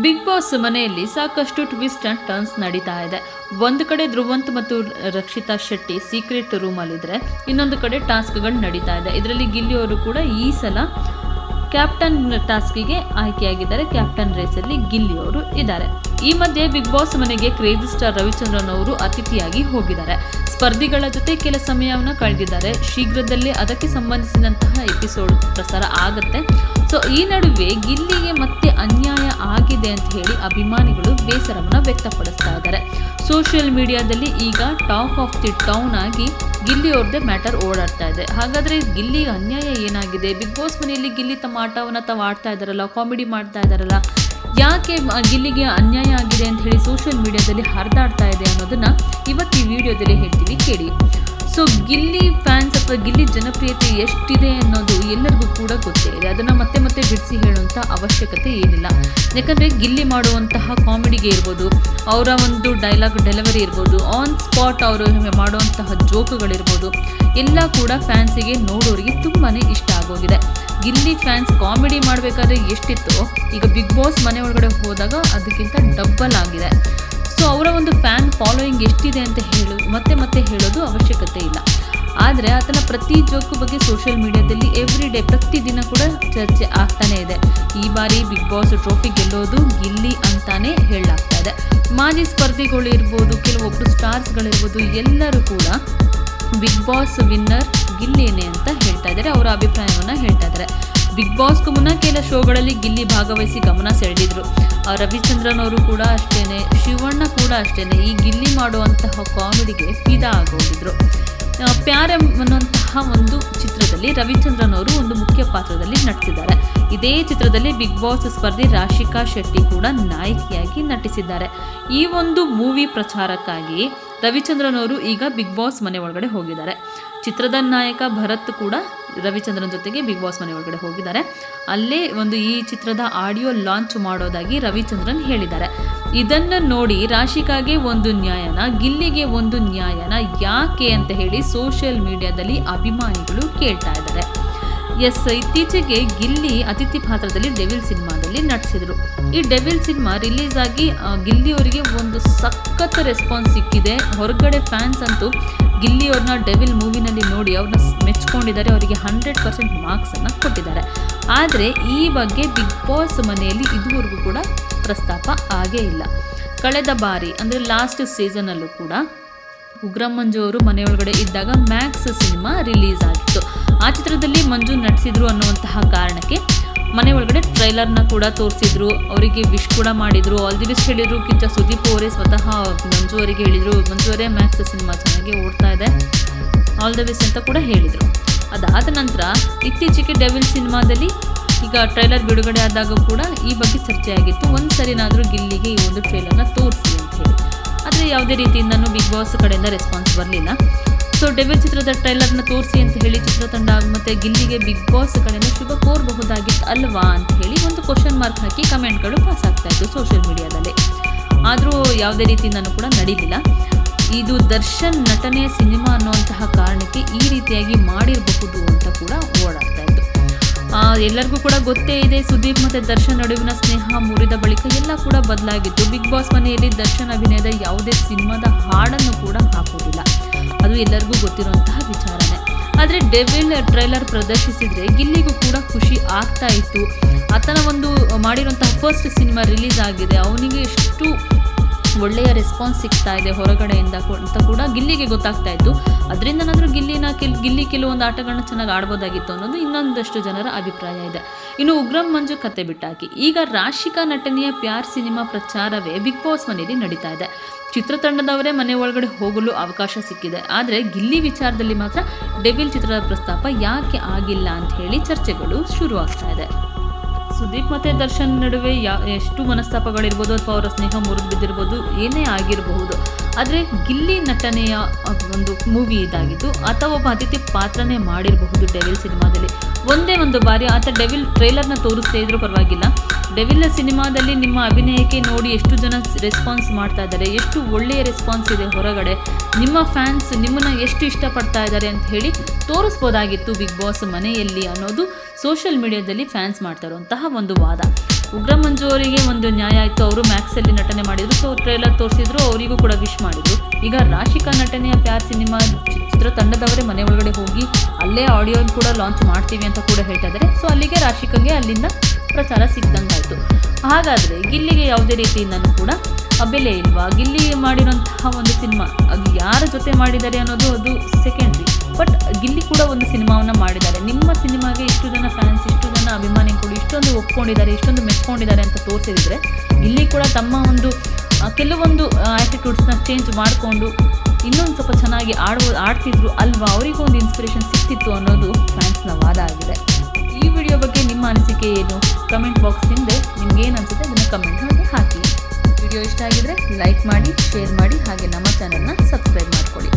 Big Boss ಮನೆಯಲ್ಲಿ ಸಾಕಷ್ಟು twist and turns ನಡೀತಾ ಇದೆ. ಒಂದು ಕಡೆ ಧ್ರುವಂತ್ ಮತ್ತು ರಕ್ಷಿತಾ ಶೆಟ್ಟಿ ಸೀಕ್ರೆಟ್ ರೂಮಲ್ಲಿದ್ದರೆ ಇನ್ನೊಂದು ಕಡೆ ಟಾಸ್ಕ್ಗಳು ನಡೀತಾ ಇದೆ. ಇದರಲ್ಲಿ ಗಿಲ್ಲಿ ಅವರು ಕೂಡ ಈ ಸಲ ಕ್ಯಾಪ್ಟನ್ ಟಾಸ್ಕಿಗೆ ಆಯ್ಕೆಯಾಗಿದ್ದಾರೆ. ಕ್ಯಾಪ್ಟನ್ ರೇಸಲ್ಲಿ ಗಿಲ್ಲಿ ಅವರು ಇದ್ದಾರೆ. ಈ ಮಧ್ಯೆ ಬಿಗ್ ಬಾಸ್ ಮನೆಗೆ ಕ್ರೇಜಿ ಸ್ಟಾರ್ ರವಿಚಂದ್ರನ್ ಅವರು ಅತಿಥಿಯಾಗಿ ಹೋಗಿದ್ದಾರೆ. ಸ್ಪರ್ಧಿಗಳ ಜೊತೆ ಕೆಲ ಸಮಯವನ್ನು ಕಳೆದಿದ್ದಾರೆ. ಶೀಘ್ರದಲ್ಲೇ ಅದಕ್ಕೆ ಸಂಬಂಧಿಸಿದಂತಹ ಎಪಿಸೋಡ್ ಪ್ರಸಾರ ಆಗುತ್ತೆ. ಸೊ, ಈ ನಡುವೆ ಗಿಲ್ಲಿಗೆ ಮತ್ತೆ ಅನ್ಯಾಯ ಆಗಿದೆ ಅಂತ ಹೇಳಿ ಅಭಿಮಾನಿಗಳು ಬೇಸರವನ್ನು ವ್ಯಕ್ತಪಡಿಸ್ತಾ ಇದ್ದಾರೆ. ಸೋಷಿಯಲ್ ಮೀಡಿಯಾದಲ್ಲಿ ಈಗ ಟಾಕ್ ಆಫ್ ದಿ ಟೌನ್ ಆಗಿ ಗಿಲ್ಲಿ ಅವ್ರದ್ದೇ ಮ್ಯಾಟರ್ ಓಡಾಡ್ತಾ ಇದೆ. ಹಾಗಾದರೆ ಗಿಲ್ಲಿ ಅನ್ಯಾಯ ಏನಾಗಿದೆ? ಬಿಗ್ ಬಾಸ್ ಮನೆಯಲ್ಲಿ ಗಿಲ್ಲಿ ತಮ್ಮ ಆಟವನ್ನು ತಾವು ಆಡ್ತಾ ಇದ್ದಾರಲ್ಲ, ಕಾಮಿಡಿ ಮಾಡ್ತಾ ಇದ್ದಾರಲ್ಲ, ಯಾಕೆ ಗಿಲ್ಲಿಗೆ ಅನ್ಯಾಯ ಆಗಿದೆ ಅಂತ ಹೇಳಿ ಸೋಷಿಯಲ್ ಮೀಡಿಯಾದಲ್ಲಿ ಹರಿದಾಡ್ತಾ ಇದೆ ಅನ್ನೋದನ್ನು ಇವತ್ತು ಈ ವಿಡಿಯೋದಲ್ಲಿ ಹೇಳ್ತೀವಿ ಕೇಳಿ. ಸೊ ಗಿಲ್ಲಿ ಫ್ಯಾನ್ಸ್ ಅಥವಾ ಗಿಲ್ಲಿ ಜನಪ್ರಿಯತೆ ಎಷ್ಟಿದೆ ಅನ್ನೋದು ಎಲ್ಲರಿಗೂ ಕೂಡ ಗೊತ್ತೇ ಇದೆ. ಅದನ್ನು ಮತ್ತೆ ಮತ್ತೆ ಬಿಡಿಸಿ ಹೇಳುವಂಥ ಅವಶ್ಯಕತೆ ಏನಿಲ್ಲ. ಯಾಕಂದರೆ ಗಿಲ್ಲಿ ಮಾಡುವಂತಹ ಕಾಮಿಡಿಗೆ ಇರ್ಬೋದು, ಅವರ ಒಂದು ಡೈಲಾಗ್ ಡೆಲಿವರಿ ಇರ್ಬೋದು ಆನ್ ಸ್ಪಾಟ್ ಅವರು ಮಾಡುವಂತಹ ಜೋಕುಗಳಿರ್ಬೋದು, ಎಲ್ಲ ಕೂಡ ಫ್ಯಾನ್ಸಿಗೆ ನೋಡೋರಿಗೆ ತುಂಬಾ ಇಷ್ಟ ಆಗೋಗಿದೆ. ಗಿಲ್ಲಿ ಫ್ಯಾನ್ಸ್ ಕಾಮಿಡಿ ಮಾಡಬೇಕಾದ್ರೆ ಎಷ್ಟಿತ್ತು, ಈಗ ಬಿಗ್ ಬಾಸ್ ಮನೆ ಒಳಗಡೆ ಹೋದಾಗ ಅದಕ್ಕಿಂತ ಡಬ್ಬಲ್ ಆಗಿದೆ. ಸೊ ಅವರ ಒಂದು ಫ್ಯಾನ್ ಫಾಲೋಯಿಂಗ್ ಎಷ್ಟಿದೆ ಅಂತ ಹೇಳು, ಮತ್ತೆ ಮತ್ತೆ ಹೇಳೋದು ಅವಶ್ಯಕತೆ ಇಲ್ಲ. ಆದರೆ ಆತನ ಪ್ರತಿ ಜೋಕ್ ಬಗ್ಗೆ ಸೋಷಿಯಲ್ ಮೀಡಿಯಾದಲ್ಲಿ ಎವ್ರಿ ಡೇ ಪ್ರತಿದಿನ ಕೂಡ ಚರ್ಚೆ ಆಗ್ತಾನೆ ಇದೆ. ಈ ಬಾರಿ ಬಿಗ್ ಬಾಸ್ ಟ್ರೋಫಿ ಗೆಲ್ಲೋದು ಗಿಲ್ಲಿ ಅಂತಾನೆ ಹೇಳಲಾಗ್ತಾ ಇದೆ. ಮಾಜಿ ಸ್ಪರ್ಧಿಗಳು ಇರ್ಬೋದು ಕೆಲವೊಬ್ಬರು ಸ್ಟಾರ್ಸ್ಗಳಿರ್ಬೋದು ಎಲ್ಲರೂ ಕೂಡ ಬಿಗ್ ಬಾಸ್ ವಿನ್ನರ್ ಗಿಲ್ಲಿನೇ ಅಂತ ಹೇಳ್ತಾ ಇದ್ದಾರೆ. ಅವರ ಅಭಿಪ್ರಾಯವನ್ನು ಹೇಳ್ತಾ ಇದ್ದಾರೆ. ಬಿಗ್ ಬಾಸ್ಗೂ ಮುನ್ನ ಕೆಲ ಶೋಗಳಲ್ಲಿ ಗಿಲ್ಲಿ ಭಾಗವಹಿಸಿ ಗಮನ ಸೆಳೆದಿದ್ರು. ರವಿಚಂದ್ರನ್ ಅವರು ಕೂಡ ಅಷ್ಟೇನೆ, ಶಿವಣ್ಣ ಕೂಡ ಅಷ್ಟೇನೆ ಈ ಗಿಲ್ಲಿ ಮಾಡುವಂತಹ ಕಾಮಿಡಿಗೆ ಫಿದಾ ಆಗೋಗಿದ್ರು. ಪ್ಯಾರ್ ಅನ್ನುವಂತಹ ಒಂದು ಚಿತ್ರದಲ್ಲಿ ರವಿಚಂದ್ರನ್ ಅವರು ಒಂದು ಮುಖ್ಯ ಪಾತ್ರದಲ್ಲಿ ನಟಿಸಿದ್ದಾರೆ. ಇದೇ ಚಿತ್ರದಲ್ಲಿ ಬಿಗ್ ಬಾಸ್ ಸ್ಪರ್ಧಿ ರಾಶಿಕಾ ಶೆಟ್ಟಿ ಕೂಡ ನಾಯಕಿಯಾಗಿ ನಟಿಸಿದ್ದಾರೆ. ಈ ಒಂದು ಮೂವಿ ಪ್ರಚಾರಕ್ಕಾಗಿ ರವಿಚಂದ್ರನ್ ಅವರು ಈಗ ಬಿಗ್ ಬಾಸ್ ಮನೆ ಒಳಗಡೆ ಹೋಗಿದ್ದಾರೆ. ಚಿತ್ರದ ನಾಯಕ ಭರತ್ ಕೂಡ ರವಿಚಂದ್ರನ್ ಜೊತೆಗೆ ಬಿಗ್ ಬಾಸ್ ಮನೆ ಒಳಗಡೆ ಹೋಗಿದ್ದಾರೆ. ಅಲ್ಲೇ ಒಂದು ಈ ಚಿತ್ರದ ಆಡಿಯೋ ಲಾಂಚ್ ಮಾಡೋದಾಗಿ ರವಿಚಂದ್ರನ್ ಹೇಳಿದ್ದಾರೆ. ಇದನ್ನು ನೋಡಿ ರಾಶಿಕಾಗೆ ಒಂದು ನ್ಯಾಯನ, ಗಿಲ್ಲಿಗೆ ಒಂದು ನ್ಯಾಯನ ಯಾಕೆ ಅಂತ ಹೇಳಿ ಸೋಷಿಯಲ್ ಮೀಡಿಯಾದಲ್ಲಿ ಅಭಿಮಾನಿಗಳು ಕೇಳ್ತಾ ಇದ್ದಾರೆ. ಎಸ್ ಇತ್ತೀಚೆಗೆ ಗಿಲ್ಲಿ ಅತಿಥಿ ಪಾತ್ರದಲ್ಲಿ ಡೆವಿಲ್ ಸಿನಿಮಾದಲ್ಲಿ ನಟಿಸಿದ್ರು. ಈ ಡೆವಿಲ್ ಸಿನಿಮಾ ರಿಲೀಸ್ ಆಗಿ ಗಿಲ್ಲಿ ಅವರಿಗೆ ಒಂದು ಸಖತ್ ರೆಸ್ಪಾನ್ಸ್ ಸಿಕ್ಕಿದೆ. ಹೊರಗಡೆ ಫ್ಯಾನ್ಸ್ ಅಂತೂ ಗಿಲ್ಲಿ ಅವ್ರನ್ನ ಡೆವಿಲ್ ಮೂವಿನಲ್ಲಿ ನೋಡಿ ಅವ್ರನ್ನ ಮೆಚ್ಕೊಂಡಿದ್ದಾರೆ. ಅವರಿಗೆ ಹಂಡ್ರೆಡ್ ಪರ್ಸೆಂಟ್ ಮಾರ್ಕ್ಸನ್ನು ಕೊಟ್ಟಿದ್ದಾರೆ. ಆದರೆ ಈ ಬಗ್ಗೆ ಬಿಗ್ ಬಾಸ್ ಮನೆಯಲ್ಲಿ ಇದುವರೆಗೂ ಕೂಡ ಪ್ರಸ್ತಾಪ ಆಗೇ ಇಲ್ಲ. ಕಳೆದ ಬಾರಿ, ಅಂದರೆ ಲಾಸ್ಟ್ ಸೀಸನಲ್ಲೂ ಕೂಡ ಉಗ್ರಮ್ಮಂಜು ಮಂಜು ಅವರು ಮನೆಯೊಳಗಡೆ ಇದ್ದಾಗ ಮ್ಯಾಕ್ಸ್ ಸಿನಿಮಾ ರಿಲೀಸ್ ಆಗಿತ್ತು ಆ ಚಿತ್ರದಲ್ಲಿ ಮಂಜು ನಟಿಸಿದ್ರು ಅನ್ನುವಂತಹ ಕಾರಣಕ್ಕೆ ಮನೆ ಒಳಗಡೆ ಟ್ರೈಲರ್ನ ಕೂಡ ತೋರಿಸಿದ್ರು. ಅವರಿಗೆ ವಿಶ್ ಕೂಡ ಮಾಡಿದ್ರು. ಆಲ್ ದಿ ವಿಶ್ ಹೇಳಿದ್ರು. ಕಿಂಚ ಸುದೀಪ್ ಅವರೇ ಸ್ವತಃ ಮಂಜು ಅವರಿಗೆ ಹೇಳಿದರು. ಮಂಜು ಅವರೇ ಮ್ಯಾಕ್ಸ್ ಸಿನಿಮಾ ಚೆನ್ನಾಗಿ ಓಡ್ತಾ ಇದೆ. ಆಲ್ ದ ವಿಶ್ ಅಂತ ಕೂಡ ಹೇಳಿದರು. ಅದಾದ ನಂತರ ಇತ್ತೀಚೆಗೆ ಡೆವಿಲ್ ಸಿನಿಮಾದಲ್ಲಿ ಈಗ ಟ್ರೈಲರ್ ಬಿಡುಗಡೆ ಆದಾಗ ಕೂಡ ಈ ಬಗ್ಗೆ ಚರ್ಚೆಯಾಗಿತ್ತು. ಒಂದು ಸರಿನಾದರೂ ಗಿಲ್ಲಿಗೆ ಈ ಒಂದು ಟ್ರೈಲರ್ನ ತೋರಿಸಿ ಅಂತ ಹೇಳಿ. ಆದರೆ ಯಾವುದೇ ರೀತಿಯಿಂದನೂ ಬಿಗ್ ಬಾಸ್ ಕಡೆಯಿಂದ ರೆಸ್ಪಾನ್ಸ್ ಬರಲಿಲ್ಲ. ಸೊ ಡೆವಿಲ್ ಚಿತ್ರದ ಟ್ರೈಲರ್ನ ತೋರಿಸಿ ಅಂತ ಹೇಳಿ ಚಿತ್ರತಂಡ ಮತ್ತೆ ಗಿಲ್ಲಿಗೆ ಬಿಗ್ ಬಾಸ್ ಕಡೆಯಿಂದ ಶುಭ ಕೋರಬಹುದಾಗಿತ್ತು ಅಲ್ವಾ ಅಂತ ಹೇಳಿ ಒಂದು ಕ್ವಶನ್ ಮಾರ್ಕ್ ಹಾಕಿ ಕಮೆಂಟ್ಗಳು ಪಾಸ್ ಆಗ್ತಾ ಇತ್ತು ಸೋಷಿಯಲ್ ಮೀಡಿಯಾದಲ್ಲಿ ಆದರೂ ಯಾವುದೇ ರೀತಿಯಿಂದನೂ ಕೂಡ ನಡೀಲಿಲ್ಲ. ಇದು ದರ್ಶನ್ ನಟನೆಯ ಸಿನಿಮಾ ಅನ್ನುವಂತಹ ಕಾರಣಕ್ಕೆ ಈ ರೀತಿಯಾಗಿ ಮಾಡಿರಬಹುದು ಅಂತ ಕೂಡ ಓಡಾಡ್ತಾ ಇತ್ತು. ಎಲ್ಲರಿಗೂ ಕೂಡ ಗೊತ್ತೇ ಇದೆ, ಸುದೀಪ್ ಮತ್ತು ದರ್ಶನ್ ನಡುವಿನ ಸ್ನೇಹ ಮುರಿದ ಬಳಿಕ ಎಲ್ಲ ಕೂಡ ಬದಲಾಗಿತ್ತು. ಬಿಗ್ ಬಾಸ್ ಮನೆಯಲ್ಲಿ ದರ್ಶನ್ ಅಭಿನಯದ ಯಾವುದೇ ಸಿನಿಮಾದ ಹಾಡನ್ನು ಕೂಡ ಹಾಕೋದಿಲ್ಲ ಅದು ಎಲ್ಲರಿಗೂ ಗೊತ್ತಿರುವಂತಹ ವಿಚಾರನೆ. ಆದರೆ ಡೆವಿಲ್ ಟ್ರೈಲರ್ ಪ್ರದರ್ಶಿಸಿದರೆ ಗಿಲ್ಲಿಗೂ ಕೂಡ ಖುಷಿ ಆಗ್ತಾ ಇತ್ತು. ಆತನ ಒಂದು ಮಾಡಿರುವಂತಹ ಫಸ್ಟ್ ಸಿನಿಮಾ ರಿಲೀಸ್ ಆಗಿದೆ. ಅವನಿಗೆ ಎಷ್ಟು ಒಳ್ಳೆಯ ರೆಸ್ಪಾನ್ಸ್ ಸಿಗ್ತಾ ಇದೆ ಹೊರಗಡೆಯಿಂದ ಅಂತ ಕೂಡ ಗಿಲ್ಲಿಗೆ ಗೊತ್ತಾಗ್ತಾ ಇತ್ತು. ಅದರಿಂದನಾದರೂ ಗಿಲ್ಲಿನ ಕೆಲ್ ಗಿಲ್ಲಿ ಕೆಲವೊಂದು ಆಟಗಳನ್ನ ಚೆನ್ನಾಗಿ ಆಡ್ಬೋದಾಗಿತ್ತು ಅನ್ನೋದು ಇನ್ನೊಂದಷ್ಟು ಜನರ ಅಭಿಪ್ರಾಯ ಇದೆ. ಇನ್ನು ಉಗ್ರಂ ಮಂಜು ಕತೆ ಬಿಟ್ಟಾಕಿ. ಈಗ ರಾಶಿಕಾ ನಟನೆಯ ಪ್ಯಾರ್ ಸಿನಿಮಾ ಪ್ರಚಾರವೇ ಬಿಗ್ ಬಾಸ್ ಮನೆಯಲ್ಲಿ ನಡೀತಾ ಇದೆ. ಚಿತ್ರತಂಡದವರೇ ಮನೆ ಒಳಗಡೆ ಹೋಗಲು ಅವಕಾಶ ಸಿಕ್ಕಿದೆ. ಆದರೆ ಗಿಲ್ಲಿ ವಿಚಾರದಲ್ಲಿ ಮಾತ್ರ ಡೆವಿಲ್ ಚಿತ್ರದ ಪ್ರಸ್ತಾಪ ಯಾಕೆ ಆಗಿಲ್ಲ ಅಂತ ಹೇಳಿ ಚರ್ಚೆಗಳು ಶುರುವಾಗ್ತಾ ಇದೆ. ಸುದೀಪ್ ಮತ್ತು ದರ್ಶನ್ ನಡುವೆ ಯಾ ಎಷ್ಟು ಮನಸ್ತಾಪಗಳಿರ್ಬೋದು ಅಥವಾ ಅವರ ಸ್ನೇಹ ಮುರಿದು ಬಿದ್ದಿರ್ಬೋದು ಏನೇ ಆಗಿರಬಹುದು. ಆದರೆ ಗಿಲ್ಲಿ ನಟನೆಯ ಒಂದು ಮೂವಿ ಇದಾಗಿದ್ದು ಅಥವಾ ಒಬ್ಬ ಅತಿಥಿ ಪಾತ್ರನೇ ಮಾಡಿರಬಹುದು ಡೆವಿಲ್ ಸಿನಿಮಾದಲ್ಲಿ. ಒಂದೇ ಒಂದು ಬಾರಿ ಆತ ಡೆವಿಲ್ ಟ್ರೇಲರ್ನ ತೋರಿಸ್ತಾ ಇದ್ರೂ ಪರವಾಗಿಲ್ಲ. ಡೆವಿಲ್ ಸಿನಿಮಾದಲ್ಲಿ ನಿಮ್ಮ ಅಭಿನಯಕ್ಕೆ ನೋಡಿ ಎಷ್ಟು ಜನ ರೆಸ್ಪಾನ್ಸ್ ಮಾಡ್ತಾ ಇದ್ದಾರೆ, ಎಷ್ಟು ಒಳ್ಳೆಯ ರೆಸ್ಪಾನ್ಸ್ ಇದೆ ಹೊರಗಡೆ, ನಿಮ್ಮ ಫ್ಯಾನ್ಸ್ ನಿಮ್ಮನ್ನು ಎಷ್ಟು ಇಷ್ಟಪಡ್ತಾ ಇದ್ದಾರೆ ಅಂತ ಹೇಳಿ ತೋರಿಸ್ಬೋದಾಗಿತ್ತು ಬಿಗ್ ಬಾಸ್ ಮನೆಯಲ್ಲಿ ಅನ್ನೋದು ಸೋಷಿಯಲ್ ಮೀಡಿಯಾದಲ್ಲಿ ಫ್ಯಾನ್ಸ್ ಮಾಡ್ತಾ ಇರುವಂತಹ ಒಂದು ವಾದ. ಉಗ್ರ ಮಂಜು ಅವರಿಗೆ ಒಂದು ನ್ಯಾಯ ಆಯಿತು, ಅವರು ಮ್ಯಾಕ್ಸಲ್ಲಿ ನಟನೆ ಮಾಡಿದರು ಸೊ ಟ್ರೇಲರ್ ತೋರಿಸಿದ್ರು, ಅವರಿಗೂ ಕೂಡ ವಿಶ್ ಮಾಡಿದ್ರು. ಈಗ ರಾಶಿಕಾ ನಟನೆಯ ಪ್ಯಾರ್ ಸಿನಿಮಾ ಚಿತ್ರತಂಡದವರೇ ಮನೆ ಒಳಗಡೆ ಹೋಗಿ, ಅಲ್ಲೇ ಆಡಿಯೋ ಕೂಡ ಲಾಂಚ್ ಮಾಡ್ತೀವಿ ಅಂತ ಕೂಡ ಹೇಳ್ತಾ ಇದ್ದಾರೆ. ಸೊ ಅಲ್ಲಿಗೆ ರಾಶಿಕಾಗೆ ಅಲ್ಲಿಂದ ಪ್ರಚಾರ ಸಿಕ್ದಂಗಾಯಿತು. ಹಾಗಾದರೆ ಗಿಲ್ಲಿಗೆ ಯಾವುದೇ ರೀತಿಯಿಂದನೂ ಕೂಡ ಬೆಲೆ ಇಲ್ವಾ? ಗಿಲ್ಲಿ ಮಾಡಿರೋಂತಹ ಒಂದು ಸಿನಿಮಾ, ಅದು ಯಾರ ಜೊತೆ ಮಾಡಿದ್ದಾರೆ ಅನ್ನೋದು ಅದು ಸೆಕೆಂಡ್ರಿ ಬಟ್ ಗಿಲ್ಲಿ ಕೂಡ ಒಂದು ಸಿನಿಮಾವನ್ನು ಮಾಡಿದ್ದಾರೆ. ನಿಮ್ಮ ಸಿನಿಮಾಗೆ ಇಷ್ಟು ಜನ ಫ್ಯಾನ್ಸ್ ಇಷ್ಟು ಜನ ಅಭಿಮಾನಿಗಳು ಇಷ್ಟೊಂದು ಒಪ್ಕೊಂಡಿದ್ದಾರೆ, ಇಷ್ಟೊಂದು ಮೆಚ್ಕೊಂಡಿದ್ದಾರೆ ಅಂತ ತೋರಿಸಿದ್ರೆ ಗಿಲ್ಲಿ ಕೂಡ ತಮ್ಮ ಒಂದು ಕೆಲವೊಂದು ಆ್ಯಟಿಟ್ಯೂಡ್ಸ್ನ ಚೇಂಜ್ ಮಾಡಿಕೊಂಡು ಇನ್ನೊಂದು ಸ್ವಲ್ಪ ಚೆನ್ನಾಗಿ ಆಡುವ, ಆಡ್ತಿದ್ರು ಅಲ್ವಾ? ಅವರಿಗೂ ಒಂದು ಇನ್ಸ್ಪಿರೇಷನ್ ಸಿಕ್ತಿತ್ತು ಅನ್ನೋದು ಫ್ಯಾನ್ಸ್ನ ವಾದ ಆಗಿದೆ. ವಿಡಿಯೋ ಬಗ್ಗೆ ನಿಮ್ಮ ಅನಿಸಿಕೆ ಏನು? ಕಮೆಂಟ್ ಬಾಕ್ಸ್ ಹಿಂದೆ ನಿಮ್ಗೆ ಏನು ಅನಿಸುತ್ತೆ ಅದನ್ನು ಕಮೆಂಟ್ ಮಾಡಿ ಹಾಕಿ. ವಿಡಿಯೋ ಇಷ್ಟ ಆಗಿದ್ರೆ ಲೈಕ್ ಮಾಡಿ ಶೇರ್ ಮಾಡಿ, ಹಾಗೆ ನಮ್ಮ ಚಾನಲ್ನ ಸಬ್ಸ್ಕ್ರೈಬ್ ಮಾಡ್ಕೊಳ್ಳಿ.